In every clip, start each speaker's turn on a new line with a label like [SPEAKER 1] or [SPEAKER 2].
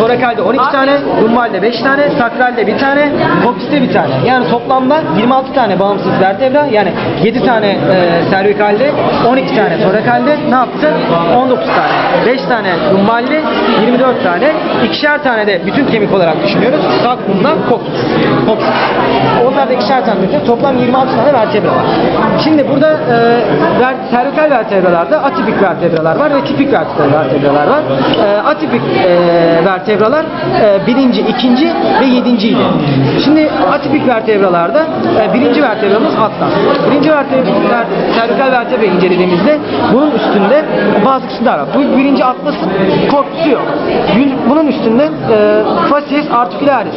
[SPEAKER 1] torakalde 12 tane, lumbalde 5 tane, sakralde 1 tane, kopiste 1 tane. Yani toplamda 26 tane bağımsız vertebra yani 7 tane e, servikalde, 12 tane torakalde ne yaptı? 19 tane. 5 tane lumbalde, 24 tane. ikişer tane de bütün kemik olarak düşünüyoruz. Sakrumla kopis. kopis. Onlar da ikişer tane düşünüyoruz. Toplam 26 tane vertebra var. Şimdi burada e, ver, servikal vertebralarda atipik vertebralar var ve tipik vertebra- vertebralar var. E, atipik e, vertebralar e, birinci, ikinci ve yedinciydi. Şimdi atipik vertebralarda e, birinci vertebramız atlas. Birinci vertebra, servikal vertebra incelediğimizde bunun üstünde bazı kısımlar var. Bu birinci atlasın korpusu yok. Yüz- Bunun üstünde e, facies articularis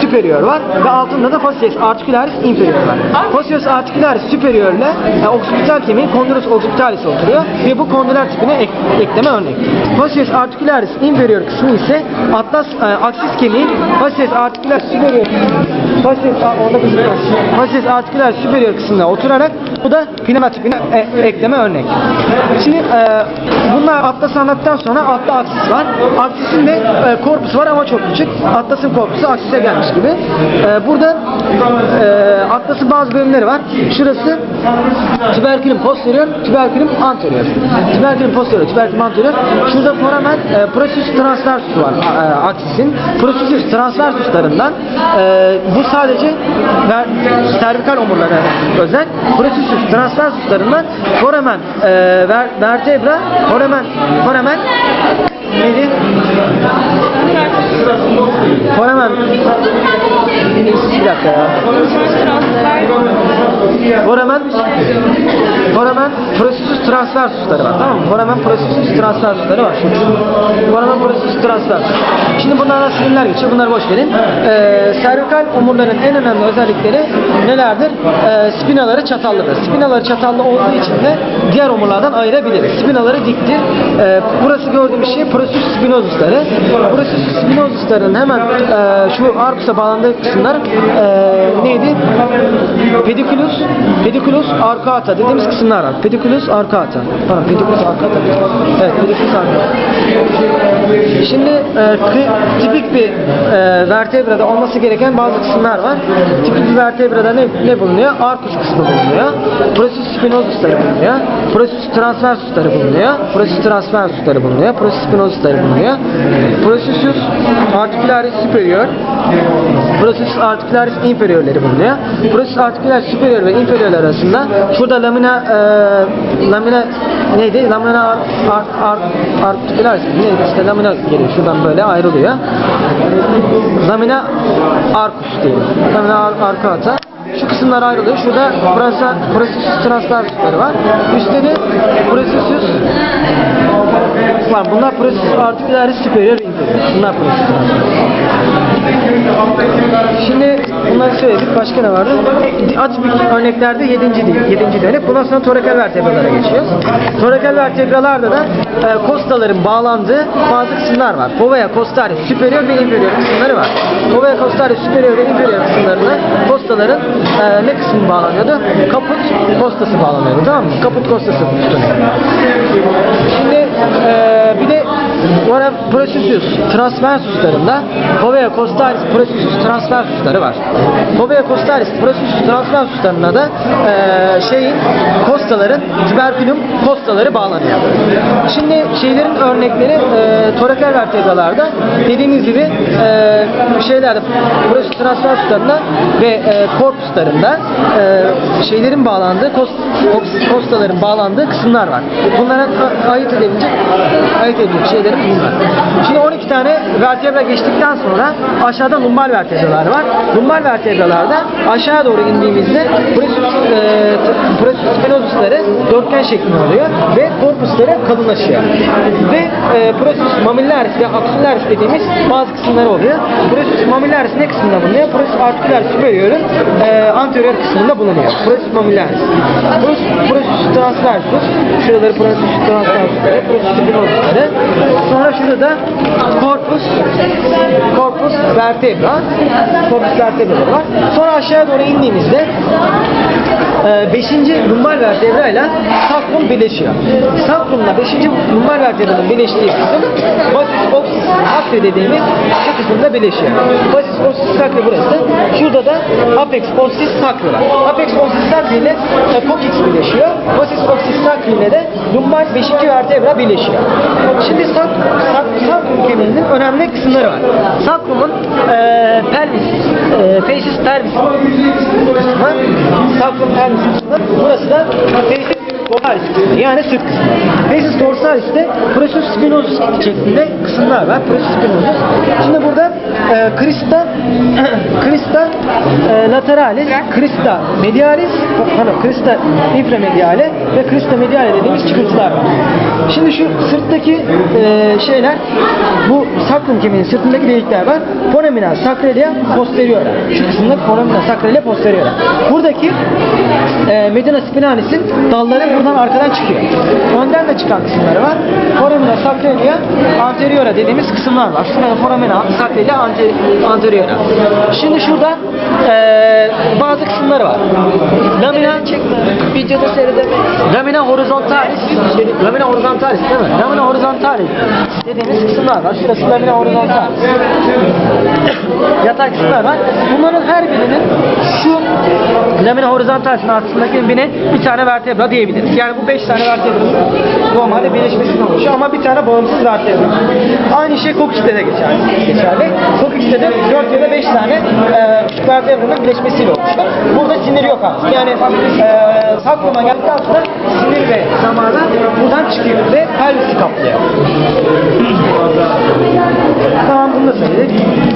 [SPEAKER 1] superior var ve altında da facies articularis inferior var. Facies articularis superior ile e, occipital kemiği condylus occipitalis oturuyor ve bu kondyler tipine ek- ekleme örnek. Facies articularis inferior kısmı ise atlas e, aksis kemiği facies articularis superior facies a- orada şey var. facies articularis superior kısmına oturarak bu da tipine e- ekleme örnek. Şimdi e, bunlar atlası anlattıktan sonra altta aksis var. Aksisin de e, korpusu var ama çok küçük. Atlasın korpusu aksise gelmiş gibi. E, burada e, atlasın bazı bölümleri var. Şurası tuberculum posterior, tuberculum anterior. Tuberculum posterior, tuberculum anterior. Şurada foramen e, processus transversus var e, aksisin. Processus transversuslarından e, bu sadece ver, servikal omurlara özel. Processus transversuslarından foramen e, ver, vertebra, foramen, foramen neydi? Foramen bir dakika ya. Foramen Foramen processus transversusları var tamam mı? Foramen processus transversusları var. Şu. Foramen processus transversus. Şimdi bunlardan sinirler geçiyor. Bunları boş verin. Ee, servikal omurların en önemli özellikleri nelerdir? Ee, spinaları çatallıdır. Spinaları çatallı olduğu için de diğer omurlardan ayırabiliriz. Spinaları diktir. Ee, burası gördüğümüz şey processus spinosusları. Processus spinosusların hemen e, şu arkusa bağlandığı kısımlar e, Pediculus, pediculus arcata dediğimiz kısımlar var. Pediculus arcata. Pardon, pediculus arcata. Evet, pediculus arcata. Şimdi e, tipik bir e, vertebrada olması gereken bazı kısımlar var. Tipik bir vertebrada ne, ne bulunuyor? Arkus kısmı bulunuyor. Processus spinosusları bulunuyor. Processus transversusları bulunuyor. Processus transversusları bulunuyor. Processus spinosusları bulunuyor. Processus articularis superior. Processus articularis inferiorleri bulunuyor. Processus articularis superior ve inferior arasında şurada lamina e, lamina neydi? Lamina ar, ar, ar, articularis neydi? İşte lamina geliyor. Şuradan böyle ayrılıyor. Lamina arcus diyelim. Lamina ar, arcata. Şu kısımlar ayrılıyor. Şurada burası processus var. Üstte de processus var. Bunlar processus articularis superior inferior. Bunlar processus Şimdi bunları söyledik. Başka ne vardı? Atipik örneklerde 7. değil. 7. örnek. Bundan sonra torakal vertebralara geçiyoruz. Torakal vertebralarda da e, kostaların bağlandığı bazı kısımlar var. Fovea costaris superior ve inferior kısımları var. Fovea costaris superior ve inferior kısımlarına kostaların e, ne kısmı bağlanıyordu? Kaput kostası bağlanıyordu. Tamam mı? Kaput kostası. Şimdi e, bir de Vara processus transversuslarında Fovea costalis processus transversusları var. Fovea costalis processus transversuslarına da eee şeyin kostaların tuberculum kostaları bağlanıyor. Şimdi şeylerin örnekleri eee torakal vertebralarda dediğimiz gibi eee şeylerde processus transversuslarında ve eee korpuslarında eee şeylerin bağlandığı kost, kost- kostaların bağlandığı kısımlar var. Bunların a- ayırt edebilecek ayırt edebilecek şeylerin bunlar. Şimdi 12 tane vertebra geçtikten sonra aşağıda lumbar vertebralar var. Lumbar vertebralarda aşağı doğru indiğimizde processus, e, dörtgen şeklinde oluyor ve korpusları kalınlaşıyor. Ve e, processus mamillaris ve axillaris dediğimiz bazı kısımları oluyor. Processus mamillaris ne kısmında bulunuyor? Processus articularis superior'un e, anterior kısmında bulunuyor. Processus mamillaris. Processus transversus, şuraları processus transversusları, processus spinosusları. Sonra şurada da corpus, corpus vertebra, corpus vertebra var. Sonra aşağıya doğru indiğimizde 5. lumbar vertebra ile sakrum birleşiyor. Sakrumla 5. lumbar vertebranın birleştiği kısım basis oxis kokiste dediğimiz şu kısımda birleşiyor. Fasis postis sacri burası. Şurada da apex postis sacri var. Apex postis sacri ile e, coccyx birleşiyor. Fasis postis sacri ile de lumbar 5. vertebra birleşiyor. Şimdi sak, sak, sakrum kemiğinin önemli kısımları var. Sakrumun e, pelvis, e, facies pelvis kısmı, sakrum pelvis kısmı. Burası da facies dorsalis yani sırt kısmı. Facies dorsalis de processus spinosus şeklinde kısımlar var. Processus spinosus. Şimdi burada e, crista lateralis, crista medialis, pardon, crista inframediale ve crista mediale dediğimiz çıkıntılar var. Şimdi şu sırttaki e, şeyler bu sakrum kemiğinin sırtındaki delikler var. Foramina sacralia posteriora. Şu kısımda foramina sacralia posteriora. Buradaki e, medina spinalis'in dalları buradan arkadan çıkıyor. Önden de çıkan kısımları var. Foramina sacralia anteriora dediğimiz kısımlar var. Şurada foramina sacralia ante- anteriora. Şimdi şurada e, bazı kısımları var. Lamina
[SPEAKER 2] Videoda seyredemeyiz.
[SPEAKER 1] Lamina horizontalis, lamina horizontalis değil mi? Lamina horizontalis dediğimiz kısımlar var. Şurası lamina horizontalis. Yatay kısımlar var. Bunların her birinin şu lamina horizontalis'in altındaki birine bir tane vertebra diyebiliriz. Yani bu beş tane vertebra normalde birleşmesinden oluşuyor ama bir tane bağımsız vertebra. Aynı şey kokiste de geçerli. geçerli. Kokiste de 4 ya da 5 tane e, küçük vertebranın birleşmesiyle oluşuyor. Burada sinir yok artık. Yani e, sakruma geldikten sonra sinir ve damarlar buradan çıkıyor ve pelvisi kaplıyor. tamam bunu da söyledik.